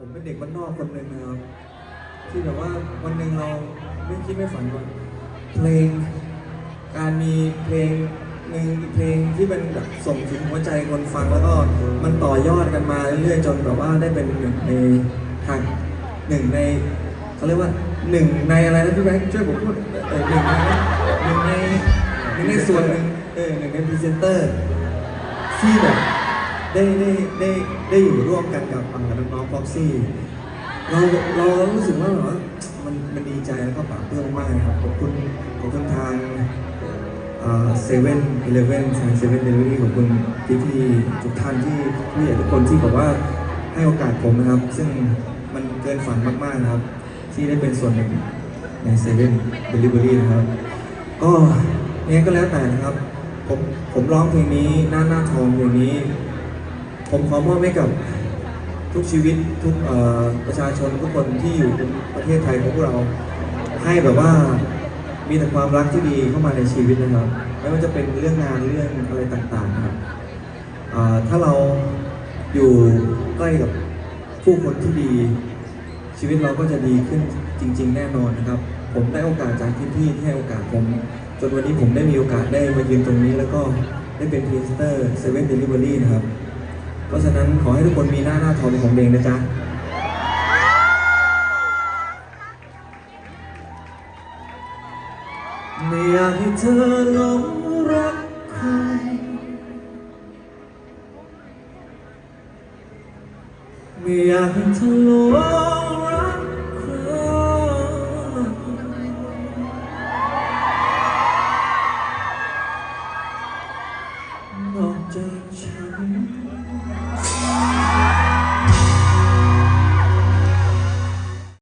ผมเป็นเด็กบ้านนอกคนหนึ่งนะครับที่แบบว่าวันหนึ่งเราไม่คิดไม่ฝันว่าเพลง การมีเพลงหนึ่งเพลงที่เป็นแบบส่งถึงหัวใจคนฟังแล้วก็มันต่อยอดกันมาเรื่อยๆจนแบบว่าได้เป็นหนึ่งในทางหนึ่งในเขาเรียกว่าหนึ่งในอะไรนะพี่แบงค์ช่วยผมพูดเออหนึ่งในหนึ่งในหนึ่งในส่วนหนึ่งเออหนึ่งในพรีเซนเตอร์ที่แบบ ได้ได้ได้ได้อยู่ร่วมกันกับอ่าน้องๆฟ็อกซี่เราเรารู้สึกว่าแบบว่ามันมันดีใจแล้วก็ปลาบปลื้มมากครับขอบคุณขอบคุณทางเซเว่นอีเลฟเว่นทางเซเว่นเดลิเวอรี่ขอบคุณพี่พี่ๆทุกท่านที่ผู้ใหญ่ทุกคนที่บอกว่าให้โอกาสผมนะครับ ซึ่งมันเกินฝันมากๆนะครับ ที่ได้เป็นส่วนหนึ่งในเซเว่นเดลิเวอรี่นะครับ ก็ยังไงก็แล้วแต่นะครับ ผมผมร้องเพลงนี้หน้าหน้าทองเพลงนี้ ผมขอมอบให้กับทุกชีวิตทุกประชาชนทุกคนที่อยู่ในประเทศไทยของพวกเรา ให้แบบว่ามีแต่ความรักที่ดีเข้ามาในชีวิตนะครับไม่ว่าจะเป็นเรื่องงานเรื่องอะไรต่างๆครับถ้าเราอยู่ใกล้กับผู้คนที่ดี ชีวิตเราก็จะดีขึ้นจริง ๆ แน่นอนนะครับ ผมได้โอกาสจากพี่ๆที่ให้โอกาสผม จนวันนี้ผมได้มีโอกาสได้มายืนตรงนี้ แล้วก็ได้เป็นพรีเซนเตอร์เซเว่นเดลิเวอรี่นะครับ เพราะฉะนั้นขอให้ทุกคนมีหน้าหน้าทองเนของเองนะจ๊ะ ไม่อยากให้เธอหลงรักใคร ไม่อยากให้เธอหลงรัก 的权